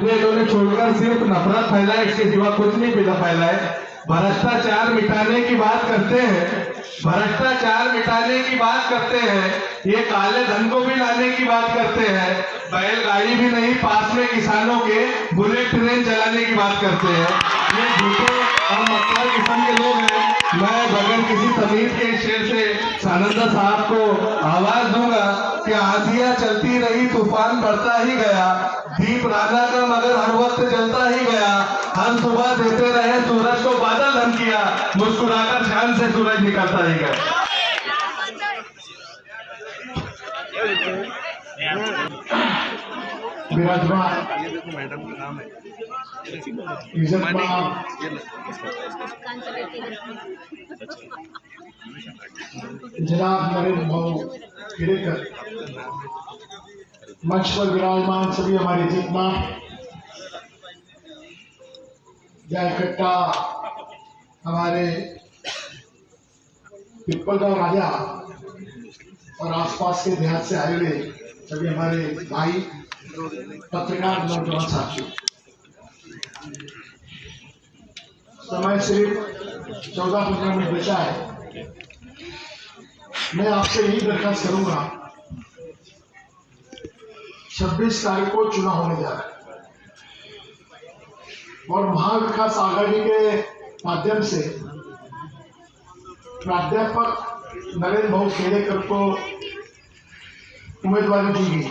दूसरे इन्होंने छोड़कर सिर्फ़ नफरत फैलाए, इसके सिवा कुछ नहीं पैदा फैलाए। भ्रष्टाचार मिटाने की बात करते हैं, भ्रष्टाचार मिटाने की बात करते हैं, ये काले धन को भी लाने की बात करते हैं, बैलगाड़ी भी नहीं, पास में किसानों के बुलेट ट्रेन चलाने की बात करते हैं। ये झूठे और मतलब किस्म के लोग हैं। मैं बगैर किसी तमीज के शेर से सानंदा साहब को आवाज़ दूँगा कि आंधियाँ चलती रही तूफ़ान बढ़ता ही गया। दीप राजा का मगर हर वक्त जलता ही गया। हर सुबह देते रहे सूरज को बादल धन किया मुस्कुराकर चाँद से सूरज निकलता ही गया। विराजमान। इज्जतमान जनाब नरेंद्र भाऊ हिरेकर मंच पर विराजमान सभी हमारे या इकट्ठा हमारे पिपलगांव राजा और आसपास के देहात से आए हुए सभी हमारे भाई पत्रकार नौजवान साथियों समय सिर्फ़ चौदह पंद्रह मिनट बचा है। मैं आपसे यही दरखास्त करूँगा, छब्बीस तारीख को चुनाव होने जा रहा है। और महाविकास आघाड़ी के माध्यम से प्राध्यापक नरेंद्र भाऊ खेड़ेकर को उम्मीदवारी दी गई।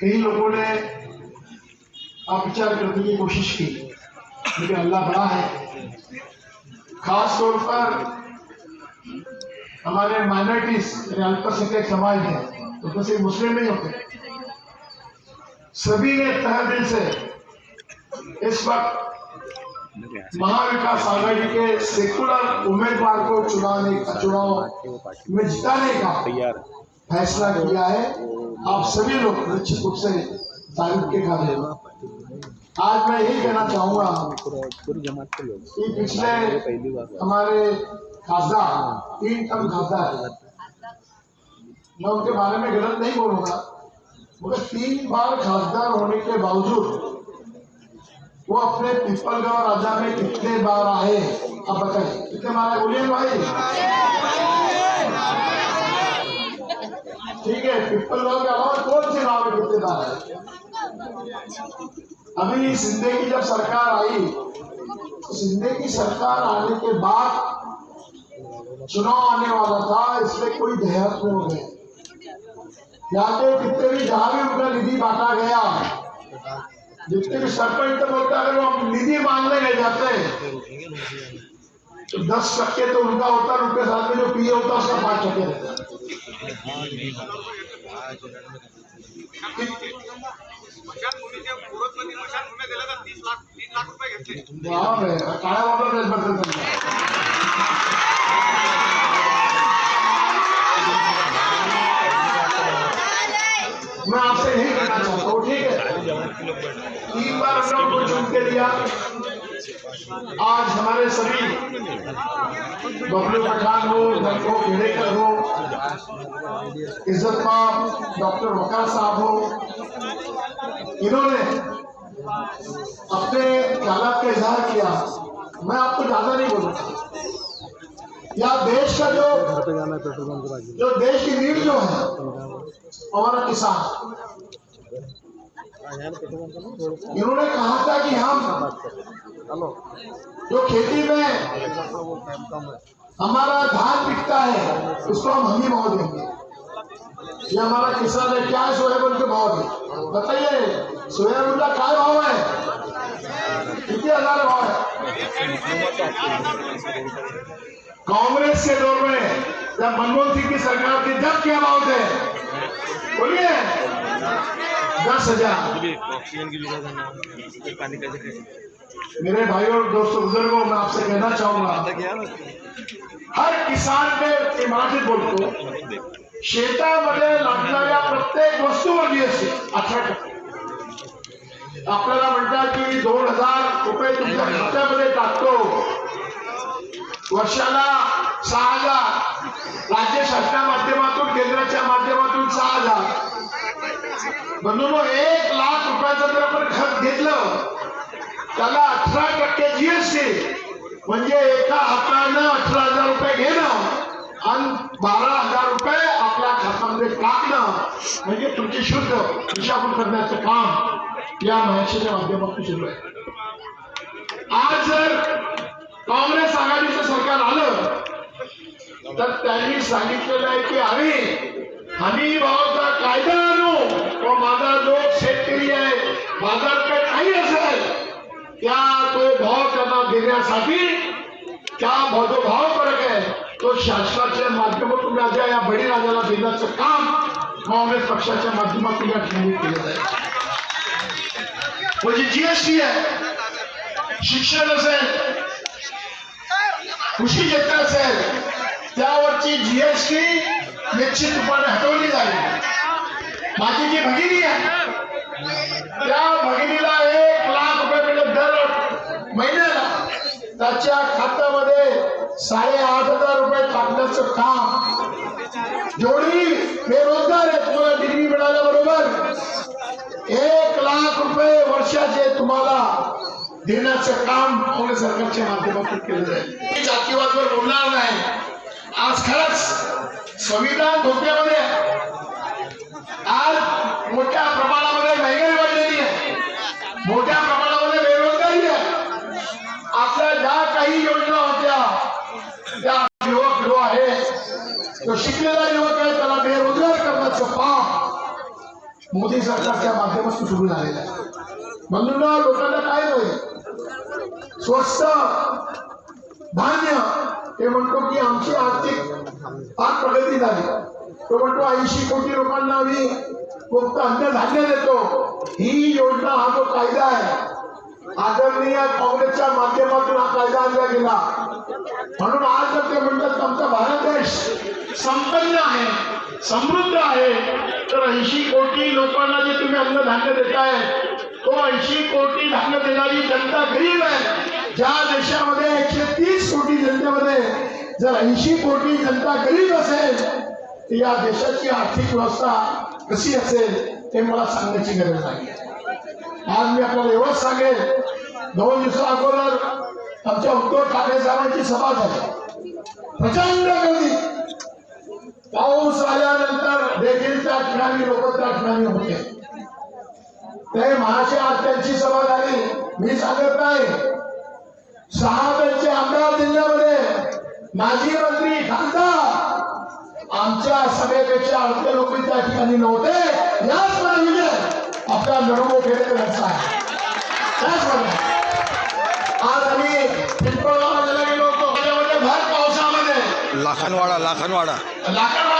कई लोगों ने अपविचार करने की कोशिश की। लेकिन अल्लाह बड़ा है। खास तौर पर हमारे माइनॉरिटीज अल्पसंख्यक समाज है तो तो सिर्फ़ मुस्लिम नहीं होते। सभी ने तह दिल से इस वक्त महाविकास आघाड़ी के सेकुलर उम्मीदवार को चुनाने का चुनाव में जिताने का फैसला किया है। आप सभी लोग निश्चित रूप से तारीफ़ के काबिल। आज मैं यही कहना चाहूँगा पिछले हमारे खासदार, तीन टर्म खासदार। मैं उनके बारे में गलत नहीं बोलूँगा, मगर तीन बार खासदार होने के बावजूद वो अपने पिपलगांव राजा में कितने बार आए अब बताइए। कितने बार आए? बोलिए भाई। ठीक है, पिपलगांव के अलावा कौन से गाँव में कितने बार आए? अभी सिंधे की जब सरकार आई तो सिंधे की सरकार आने के बाद चुनाव आने वाला था इसलिए कोई देहात में हो गए यहाँ पे कितने भी जहाँ भी उनका निधि बांटा गया जितने भी सरपंच तो बोलता है अगर वो निधि मांगने गए जाते। तो दस टक्के तो उनका होता है उनके साथ में जो पीए होता है उसका पाँच टक्के रहता। मैं आपसे यही हूँ तीन बार चुन के दिया आज हमारे सभी बबलू पठान हो धनको खेड़ेकर हो इज़्ज़त डॉक्टर वकार साहब हो। इन्होंने अपने ख्यालात का इजहार किया। मैं आपको ज़्यादा नहीं बोलूँगा। या देश का जो है जो देश की नींव जो है, हमारा किसान। इन्होंने कहा था कि हम जो खेती में है हमारा धान बिकता है, उसको हम हमी भाव देंगे। ये हमारा किसान है, क्या है सोयाबीन के भाव में? बताइए। सोयाबीन का क्या भाव है? कितने हज़ार भाव है? कांग्रेस के दौर में जब मनमोहन सिंह की सरकार थी जब क्या भाव थे? बोलिए। दस हज़ार। मेरे भाई और दोस्तों, बुज़ुर्गों, मैं आपसे कहना चाहूँगा, हर किसान के ते मराठीत बोलतो शेतामध्ये लागणाऱ्या प्रत्येक वस्तूवर जीएसटी अठरा टक्के आपल्याला म्हणतात की दोन हजार रुपये तुमच्या खात्यामध्ये टाकतो. वर्षाला सहा हजार. राज्य शासना माध्यमातून केंद्राच्या माध्यमातून सहा हजार. बंधूंनो एक लाख रुपयाचा जर त्याला अठरा टक्के जीएसटी म्हणजे एका हातानं अठरा हजार रुपये घेणं आणि बारा हजार रुपये आपल्या खात्यामध्ये टाकणं. म्हणजे तुमची शुद्ध दिशाभूल करण्याचं काम. या महाराष्ट्राच्या माध्यमातून सुरू आहे. आज जर काँग्रेस आघाडीचं सरकार आलं तर त्यांनी सांगितलेलं आहे की आम्ही हमी भावाचा कायदा आणू. तो माझा जो शेतकरी आहे बाजारपेठ काही असेल त्या तो भाव त्यांना देण्यासाठी त्या जो भाव फरक आहे. तो शासनाच्या माध्यमातून राजा या बळीराजाला देण्याचं काम काँग्रेस पक्षाच्या माध्यमातून या ठिकाणी केलं जाईल म्हणजे जीएसटी आहे शिक्षण असेल कृषी क्षेत्र असेल त्यावरची जीएसटी निश्चित हटवली जाईल माझी जी भगिनी आहे त्या भगिनीला एक लाख रुपये मिळत दर महिन्याला त्याच्या खात्यामध्ये साडेआठ हजार रुपये टाकण्याचं काम जेवढी बेरोजगार आहे तुम्हाला डिग्री मिळाल्याबरोबर एक लाख रुपये जे तुम्हाला देण्याचं काम काँग्रेस सरकारच्या माध्यमातून केलं जाईल. मी जातीवादवर बोलणार नाही. आज खरंच संविधान धोक्यामध्ये आज मोठ्या प्रमाणामध्ये महागाई वाढलेली आहे. मोठ्या प्रमाणामध्ये बेरोजगारी आहे. आपल्या ज्या काही योजना होत्या त्या युवक जो आहे तो शिकलेला युवक आहे त्याला बेरोजगार करण्याचं पाप मोदी सरकारच्या माध्यमातून सुरू झालेलं आहे. म्हणून लोकांना काय नाही. स्वस्त धान्य. ते म्हणतो की आमची आर्थिक फार प्रगती झाली. तो म्हणतो ऐंशी कोटी लोकांना आम्ही फक्त अन्नधान्य देतो. ही योजना हा जो कायदा आहे आदरणीय काँग्रेसच्या माध्यमातून हा कायदा आणला गेला. म्हणून आज जर ते म्हणतात आमचा भारत देश संपन्न आहे समृद्ध आहे तर ऐंशी कोटी लोकांना जे तुम्ही अन्नधान्य देताय तो ऐंशी कोटी धान्य देणारी जनता गरीब आहे. ज्या देशामध्ये एकशे तीस कोटी जनतेमध्ये जर ऐंशी कोटी जनता गरीब असेल तर या देशाची आर्थिक व्यवस्था कशी असेल ते मला सांगण्याची गरज नाही. आज मी आपल्याला एवढंच सांगेल दोन दिवसा अगोदर आमच्या उद्धव ठाकरे साहेबांची सभा झाली. प्रचंड गर्दी. पाऊस आल्यानंतर देखील त्या ठिकाणी लोक त्या ठिकाणी होते. ते महाशय आज त्यांची सभा झाली. मी सांगत नाही. सहा त्यांचे आमदार जिल्ह्यामध्ये माजी मंत्री खासदार आमच्या सभेपेक्षा अर्धे लोक त्या ठिकाणी नव्हते. याच विजय आपल्या नरमो खेडेकर यांचा आहे. त्याच बरोबर आज आम्ही पिंपळगावला गेलो होतो. भर पावसामध्ये. लाखनवाडा लाखनवाडा. लाकडामध्ये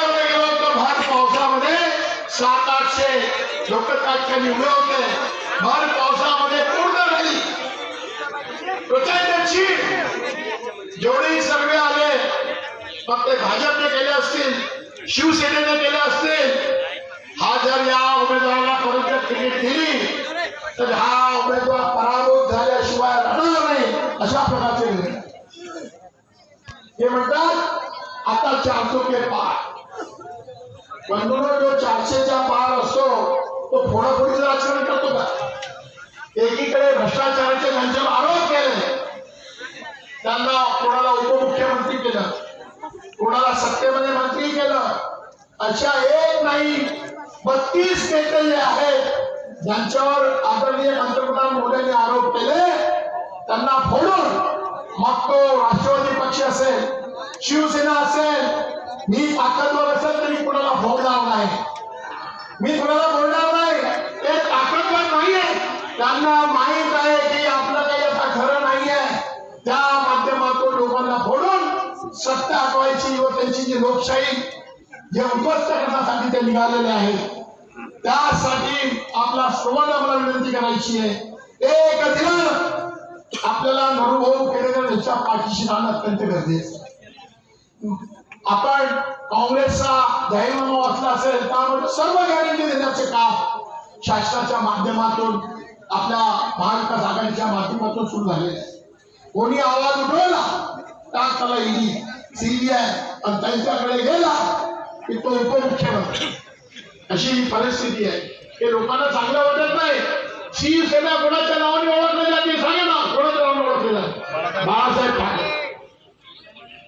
सात आठशे लोक त्या ठिकाणी उभे होते भर पावसामध्ये पूर्ण झाली. प्रचंड चीड. जेवढे सर्वे आले मग ते भाजपने केले असतील शिवसेनेने केले असतील हा जर या उमेदवाराला परत तिकीट दिली तर हा उमेदवार पराभूत झाल्याशिवाय राहणार नाही अशा प्रकारचे हे म्हणतात आता चारशे पाठ बंधूंनो जो चारशेच्या पार असतो तो फोडाफोडीचं राजकारण करतो का? एकीकडे भ्रष्टाचाराचे त्यांच्यावर आरोप केले. त्यांना कोणाला उपमुख्यमंत्री केलं? कोणाला सत्तेमध्ये मंत्री केलं? अशा एक नाही बत्तीस नेते जे आहेत ज्यांच्यावर आदरणीय पंतप्रधान मोदींनी आरोप केले. त्यांना फोडून मग तो राष्ट्रवादी पक्ष असेल शिवसेना असेल मी ताकदवर असेल तरी कुणाला भोगणार नाही. मी कुणाला बोलणार नाही. ते ताकदवर नाहीये. त्यांना माहीत आहे की आपलं काही आता खरं नाहीये. त्या माध्यमातून लोकांना फोडून सत्ता हटवायची व त्यांची जी लोकशाही जे उद्ध्वस्त करण्यासाठी ते निघालेले आहेत त्यासाठी आपला सर्वांना मला विनंती करायची आहे. एक दिवस आपल्याला नरुभाऊ खेडेकर यांच्या पाठीशी राहणं अत्यंत गरजेचं आपण काँग्रेसचा जाहीरनामा वाचला असेल त्यामध्ये सर्व गॅरंटी देण्याचे काम शासनाच्या माध्यमातून आपल्या महाविकास आघाडीच्या माध्यमातून सुरू झाले. आहे कोणी आवाज उठवला का त्याला ईडी सीबीआय आणि त्यांच्याकडे गेला की तो उपमुख्यमंत्री? अशी ही परिस्थिती आहे. हे लोकांना चांगलं वाटत नाही. शिवसेना कोणाच्या नावाने ओळखली जाते? सांगा ना बाळासाहेब ठाकरे.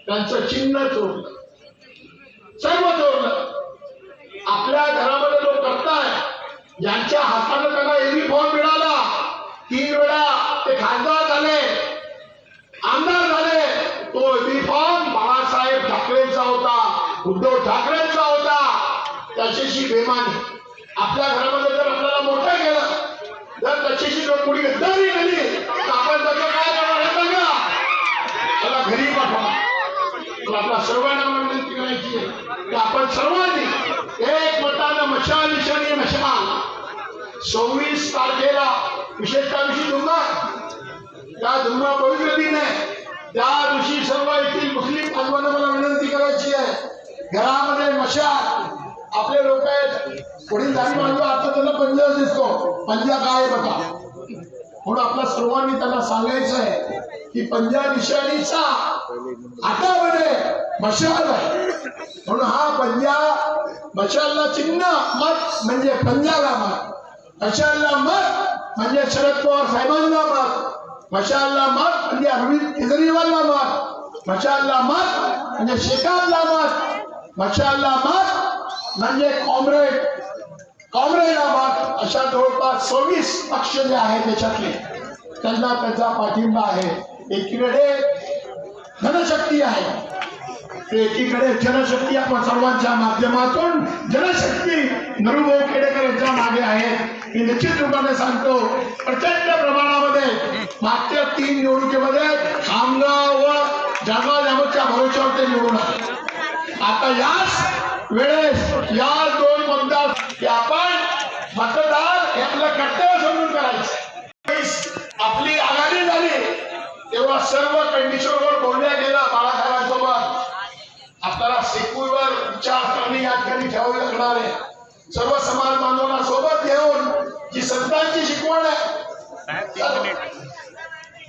त्यांचं चिन्ह चोरलं सर्व चोरलं आपल्या घरामध्ये लोक करताय ज्यांच्या हाताने त्यांना युनिफॉर्म मिळाला तीन वेळा ते खासदार झाले आमदार झाले तो युनिफॉर्म बाळासाहेब ठाकरेंचा होता उद्धव ठाकरेंचा होता. त्याच्याशी बेमानी. आपल्या घरामध्ये जर आपल्याला मोठं केलं जर त्याच्याशी जर कुणी गद्दारी केली तर आपण त्याचं काय करणार हे सांगा त्याला घरी पाठवा तर आपल्या सर्वांना मला विनंती करायची आहे की आपण सर्वांनी एक मतानं मशाल निशाणी मशाल सव्वीस तारखेला विशेषतः दिवशी दुर्गा त्या धुमा पवित्र दिन आहे. त्या दिवशी सर्व येथील मुस्लिम बांधवांना मला विनंती करायची आहे. घरामध्ये मशाल आपले लोक आहेत. पुढील दारी बांधव आता त्यांना पंजाब दिसतो. पंजा काय आहे बघा. म्हणून आपल्या सर्वांनी त्यांना सांगायचं आहे की पंजा निशाणीचा हातामध्ये मशाल आहे. म्हणून हा पंजा मशालला चिन्ह मत म्हणजे पंजाला मत मशालला मत म्हणजे शरद पवार साहेबांना मत. मशालला मत म्हणजे अरविंद केजरीवालला मत. मशालला मत म्हणजे शेखांना मत. मशालला मत म्हणजे कॉम्रेड. काँग्रेसला मत. अशा जवळपास सव्वीस पक्ष जे आहेत त्याच्यातले त्यांना त्याचा पाठिंबा आहे. एकीकडे धनशक्ती आहे. एकीकडे जनशक्ती आपण सर्वांच्या माध्यमातून जनशक्ती नरुभाऊ खेडेकरांच्या मागे आहे. मी निश्चित रूपाने सांगतो प्रचंड प्रमाणामध्ये मागच्या तीन निवडणुकीमध्ये खामगाव व जळगाव जामोदच्या भरोश्यावर ते निवडून आले. आता याच वेळेस या दोन मतदार आपण मतदार हे आपलं कर्तव्य समजून करायचं. आपली आघाडी झाली तेव्हा सर्व कंडिशन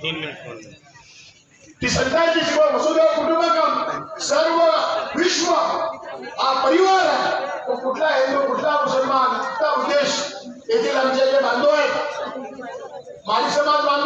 तीन मिनिट ती संतांची शिवाय वसुदेव कुटुंबकम सर्व विश्व हा परिवार आहे. तो कुठला हिंदू कुठला मुसलमान? कुठला उद्देश येथील आमचे जे बांधव आहेत माझी समाज बांधव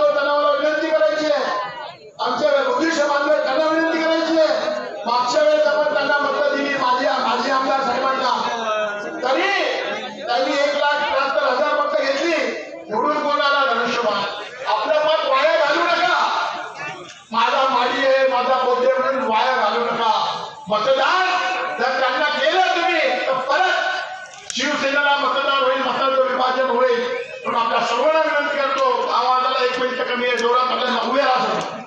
विभाजन होईल. पण आपल्या सर्वांना विनंती करतो आवाजाला एक मिनिट कमी आहे जोरात आपल्याला उभे राहतात